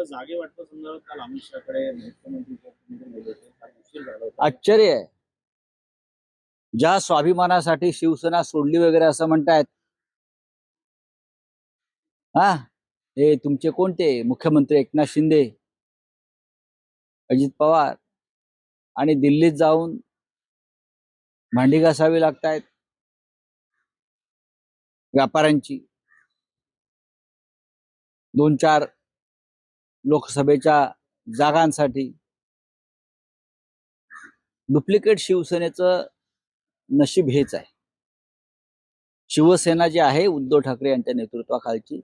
तर जागे वाटप संदर्भात काल अमित शहाकडे मुख्यमंत्री उपमुख्यमंत्री होते फार उशीर झाला होता. आश्चर्य आहे. ज्या स्वाभिमानासाठी शिवसेना सोडली वगैरे असं म्हणतायत. हा? हे तुमचे कोणते? मुख्यमंत्री एकनाथ शिंदे अजित पवार आणि दिल्लीत जाऊन भांडी घासावी लागतायत व्यापाऱ्यांची. दोन चार लोकसभेच्या जागांसाठी. डुप्लिकेट शिवसेनेचं नशीब हेच आहे. शिवसेना जी आहे उद्धव ठाकरे यांच्या नेतृत्वाखालची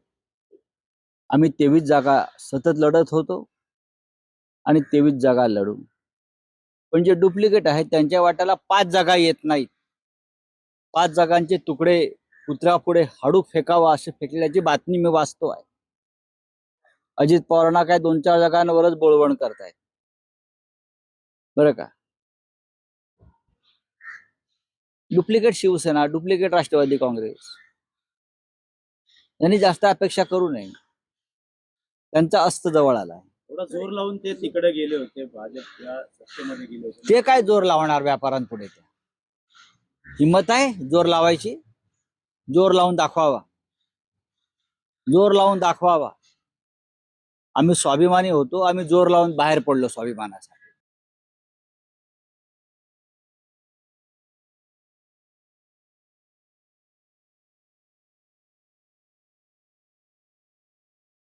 आम्ही तेवीस जागा सतत लढत होतो आणि तेवीस जागा लढू पण जे डुप्लिकेट आहेत त्यांच्या वाट्याला पाच जागा येत नाहीत. पाच जागांचे तुकडे कुत्र्यापुढे हाडू फेकावा असे फेकल्याची बातमी मी वाचतो आहे. अजित पवारांना काय दोन चार जागांवरच बोळवण करतायत बरं का? Duplicate Shiv Sena duplicate Rashtrawadi Congress. यांनी जास्त अपेक्षा करू नये. त्यांचा अस्त जवळ आला थोडा जोर लावून ते तिकडे गेले होते भाजप या सत्तेमध्ये गेले होते. ते काय जोर लावणार व्यापाऱ्यांपुढे त्या हिंमत आहे जोर लावायची? जोर लावून दाखवावा. जोर लावून दाखवावा. आम्ही स्वाभिमानी होतो आम्ही जोर लावून बाहेर पडलो स्वाभिमानाचा